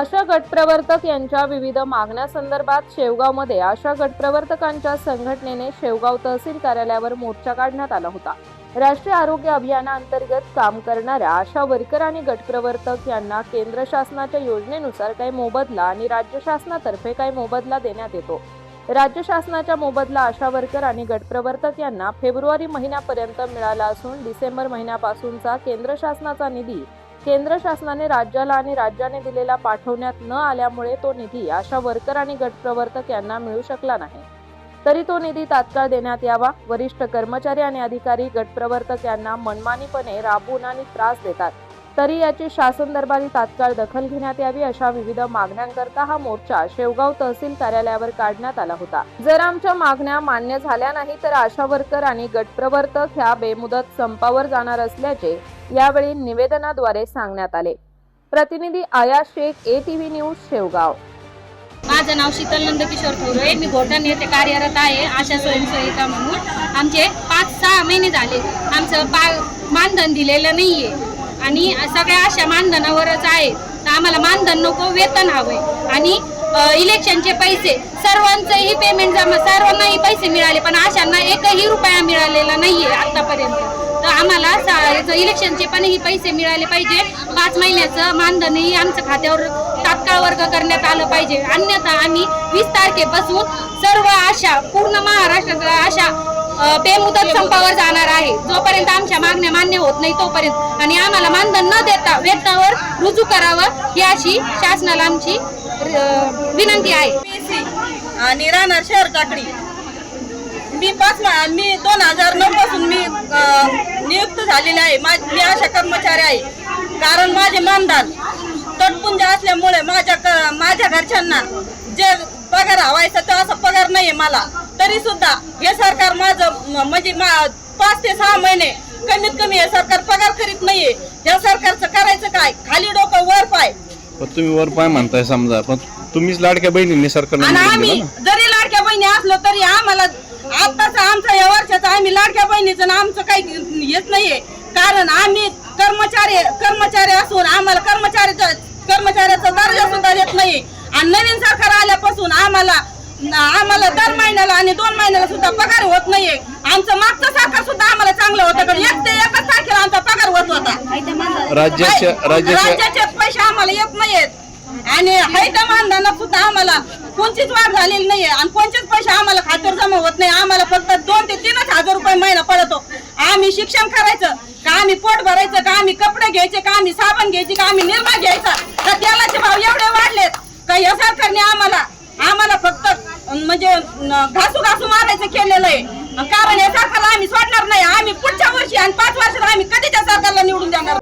आशा गटप्रवर्तक यांच्या विविध मागण्यासंदर्भात शेवगावमध्ये आशा गटप्रवर्तकांच्या संघटनेने शेवगाव तहसील कार्यालयावर मोर्चा काढण्यात आला होता. राष्ट्रीय आरोग्य अभियानाअंतर्गत काम करणाऱ्या आशा वर्कर आणि गटप्रवर्तक यांना केंद्र शासनाच्या योजनेनुसार काही मोबदला आणि राज्य शासनातर्फे काही मोबदला देण्यात येतो. राज्य शासनाच्या मोबदला आशा वर्कर आणि गटप्रवर्तक यांना फेब्रुवारी महिन्यापर्यंत मिळाला असून डिसेंबर महिन्यापासूनचा केंद्र शासनाचा निधी केंद्र शासनाने राज्याला आणि राज्याने दिलेला पाठवण्यात न आल्यामुळे तो निधी अशा वर्कर आणि गटप्रवर्तक यांना मिळू शकला नाही. तरी तो निधी तात्काळ देण्यात यावा वरिष्ठ कर्मचारी आणि अधिकारी गटप्रवर्तक यांना मनमानीपणे राबून आणि त्रास देतात. तरी याची शासन दरबारी तात्काळ दखल घेण्यात यावी अशा विविध मागण्यांकरता हा मोर्चा शेवगाव तहसील कार्यालयावर काढण्यात आला होता. जर आमच्या मागण्या मान्य झाल्या नाही तर आशा वर्कर आणि गटप्रवर्तक ह्या बेमुदत संपावर जाणार असल्याचे यावेळी निवेदनाद्वारे सांगण्यात आले. प्रतिनिधी Aaya Shaikh A TV news Shevgaon. माझं नाव शीतल नंदकिशोर थोरे. मी घोटण येथे कार्यरत आहे आशा स्वयंसेविका म्हणून. आमचे पाच सहा महिने झाले. आमचं पा मानधन दिलेलं नाही आहे आणि सगळ्या अशा मानधनावरच आहे. तर आम्हाला मानधन नको वेतन हवंय. आणि इलेक्शनचे पैसे. सर्वांचंही पेमेंट जमा सर्वांनाही पैसे मिळाले पण अशांना एकही रुपया मिळालेला नाही आहे आत्तापर्यंत तर आम्हाला इलेक्शनचे पण ही पैसे मिळाले पाहिजे. पाच महिन्याचं मानधनही आमच्या खात्यावर तात्काळ वर्ग करण्यात आलं पाहिजे. अन्यथा आम्ही वीस तारखेपासून सर्व आशा पूर्ण महाराष्ट्रातल्या आशा बेमुदत संपावर जाणार आहे. जोपर्यंत आमच्या मागण्या मान्य होत नाही तोपर्यंत. आणि आम्हाला मानधन न देता वेतनावर रुजू करावं ही अशी शासनाला आमची विनंती आहे. आणि राहणार शहर काकडी. मी पाच मी दोन हजार नऊ पासून मी नियुक्त झालेले आहे. मा- मी अशा कर्मचारी आहे. कारण माझे मानधन तटपुंज असल्यामुळे माझ्या माझ्या घरच्यांना जे पगार हवायचा तो असा पगार नाहीये मला. तरी सुद्धा हे सरकार माझं म्हणजे मा- पाच ते सहा महिने कमीत कमी हे सरकार पगार करीत नाहीये या सरकारचं करायचं काय खाली डोकं वर पाय पण तुम्ही वर पाय म्हणताय समजा पण तुम्हीच लाडक्या बहिणींनी आणि निवडून आम्ही दिलं ना. जरी लाडक्या बहिणी असलो तरी आम्हाला आताच आमचं या वर्षाचं आम्ही लाडक्या बहिणीचं आणि आमचं काही येत नाहीये. कारण आम्ही कर्मचारी कर्मचारी असून आम्हाला कर्मचारी कर्मचाऱ्याचा दर्जा सुद्धा देत नाही आणि नवीन सरकार आल्यापासून आम्हाला आम्हाला दर महिन्याला आणि दोन महिन्याला सुद्धा पगार होत नाहीये. आमचं मागचं सरकार सुद्धा आम्हाला चांगलं होतं पण एक ते एकच तारखेला आमचा पगार होत होता. राज्याच्या राज्याचे पैसे आम्हाला येत नाहीयेत. आणि हैत मानधनात सुद्धा आम्हाला कोणतीच वाढ झालेली नाहीये. आणि कोणतेच पैसे आम्हाला खात्यावर जमा होत नाही. आम्हाला फक्त दोन ते तीनच हजार रुपये महिना पडतो. आम्ही शिक्षण करायचं का आम्ही पोट भरायचं का आम्ही कपडे घ्यायचे का आम्ही साबण घ्यायची का आम्ही निर्मा घ्यायचा तर तेलाचे भाव एवढे वाढलेत. का या सरकारने आम्हाला आम्हाला फक्त म्हणजे घासू घासू मारायचं केलेलं आहे. कारण या सरकारला आम्ही सोडणार नाही. आम्ही पुढच्या वर्षी आणि पाच वर्षाला आम्ही कधी त्या सरकारला निवडून देणार?